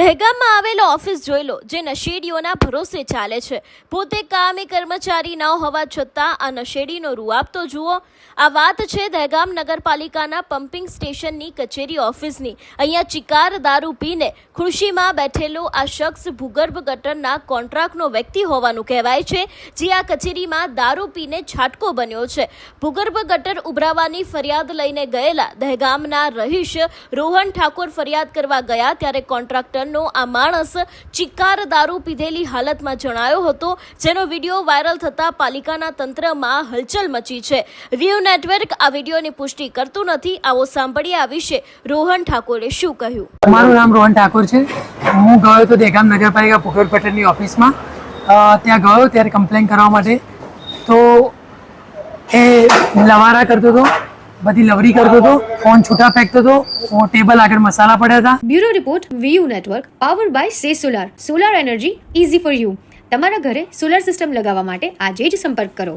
દહેગામમાં આવેલો ઓફિસ જોઈ લો, જે નશેડીઓના ભરોસે ચાલે છે. પોતે કામે કર્મચારી ન હોવા છતાં આ નશેડીનો રૂઆબ તો જુઓ. આ વાત છે દહેગામ નગરપાલિકાના પમ્પિંગ સ્ટેશનની કચેરી ઓફિસની. અહીંયા ચિકાર દારૂ પીને ખુરશીમાં બેઠેલો આ શખ્સ ભૂગર્ભ ગટરના કોન્ટ્રાક્ટનો વ્યક્તિ હોવાનું કહેવાય છે, જે આ કચેરીમાં દારૂ પીને છાટકો બન્યો છે. ભૂગર્ભ ગટર ઉભરાવાની ફરિયાદ લઈને ગયેલા દહેગામના રહીશ રોહન ઠાકોર ફરિયાદ કરવા ગયા ત્યારે કોન્ટ્રાક્ટરનો આ માણસ ચિક્કાર દારૂ પીધેલી હાલતમાં જણાયો હતો, જેનો વીડિયો વાયરલ થતા પાલિકાના તંત્રમાં હલચલ મચી છે. વ્યૂ નેટવર્ક આ વિડીયોની પુષ્ટિ કરતું નથી. આવો સાંભળીએ આ વિશે રોહન ઠાકોરે શું કહ્યું? મારું નામ રોહન ઠાકોર છે. હું ગયો હતો દેગામ નગરપાલિકા ભૂગોળ પટેલની ઓફિસમાં. ત્યાં ગયો ત્યારે કમ્પ્લેન કરવા માટે. તો એ લવારા કરતો હતો. બધી લવરી કરતો હતો ફોન છૂટા ફેંકતો હતો ટેબલ આગળ મસાલા પડ્યા હતા. Bureau report VU network powered by સે solar solar energy easy for you તમારા ઘરે સોલાર સિસ્ટમ લગાવવા માટે આજે જ સંપર્ક કરો.